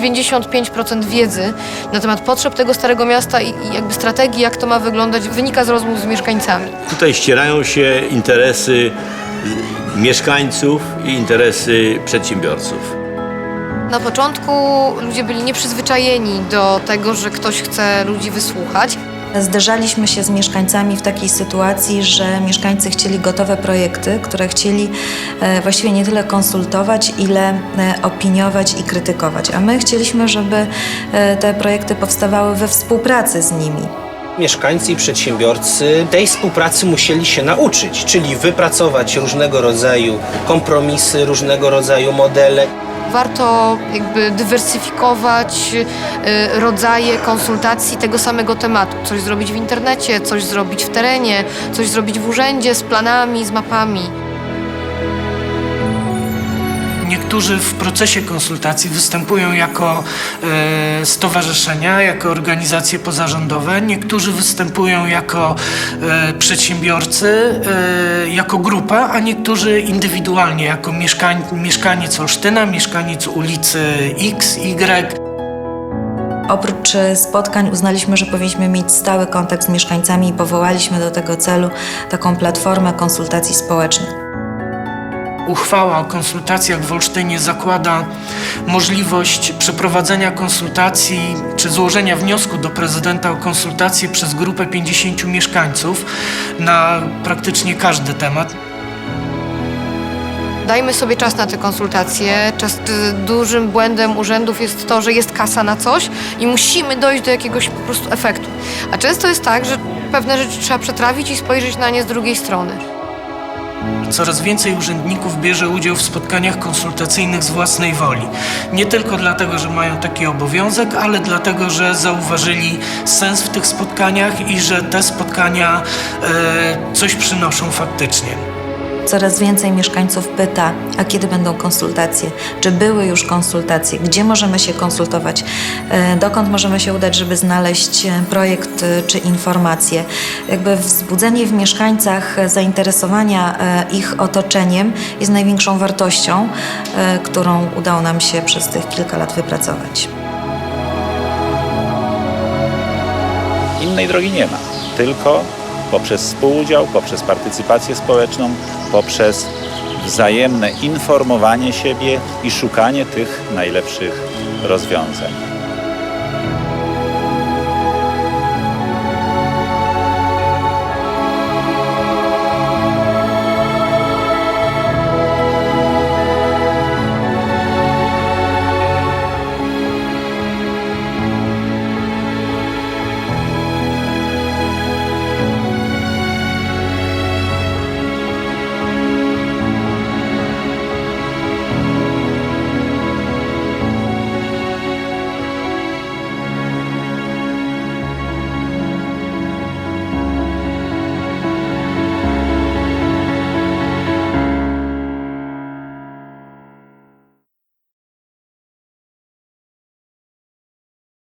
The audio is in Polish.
95% wiedzy na temat potrzeb tego Starego Miasta i, i jakby strategii, jak to ma wyglądać, wynika z rozmów z mieszkańcami. Tutaj ścierają się interesy mieszkańców i interesy przedsiębiorców. Na początku ludzie byli nieprzyzwyczajeni do tego, że ktoś chce ludzi wysłuchać. Zderzaliśmy się z mieszkańcami w takiej sytuacji, że mieszkańcy chcieli gotowe projekty, które chcieli e, właściwie nie tyle konsultować, ile e, opiniować i krytykować. A my chcieliśmy, żeby e, te projekty powstawały we współpracy z nimi. Mieszkańcy i przedsiębiorcy tej współpracy musieli się nauczyć, czyli wypracować różnego rodzaju kompromisy, różnego rodzaju modele. Warto jakby dywersyfikować y, rodzaje konsultacji tego samego tematu. Coś zrobić w internecie, coś zrobić w terenie, coś zrobić w urzędzie z planami, z mapami. Niektórzy w procesie konsultacji występują jako e, stowarzyszenia, jako organizacje pozarządowe, niektórzy występują jako e, przedsiębiorcy, e, jako grupa, a niektórzy indywidualnie, jako mieszkań, mieszkaniec Olsztyna, mieszkaniec ulicy X, Y. Oprócz e, spotkań uznaliśmy, że powinniśmy mieć stały kontakt z mieszkańcami i powołaliśmy do tego celu taką platformę konsultacji społecznych. Uchwała o konsultacjach w Olsztynie zakłada możliwość przeprowadzenia konsultacji czy złożenia wniosku do prezydenta o konsultacje przez grupę 50 mieszkańców na praktycznie każdy temat. Dajmy sobie czas na te konsultacje. Czas, y, dużym błędem urzędów jest to, że jest kasa na coś i musimy dojść do jakiegoś po prostu efektu. A często jest tak, że pewne rzeczy trzeba przetrawić i spojrzeć na nie z drugiej strony. Coraz więcej urzędników bierze udział w spotkaniach konsultacyjnych z własnej woli. Nie tylko dlatego, że mają taki obowiązek, ale dlatego, że zauważyli sens w tych spotkaniach i że te spotkania e, coś przynoszą faktycznie. Coraz więcej mieszkańców pyta, a kiedy będą konsultacje? Czy były już konsultacje? Gdzie możemy się konsultować? E, Dokąd możemy się udać, żeby znaleźć e, projekt e, czy informacje? Jakby wzbudzenie w mieszkańcach zainteresowania ich otoczeniem jest największą wartością, którą udało nam się przez tych kilka lat wypracować. Innej drogi nie ma. Tylko poprzez współudział, poprzez partycypację społeczną, poprzez wzajemne informowanie siebie i szukanie tych najlepszych rozwiązań.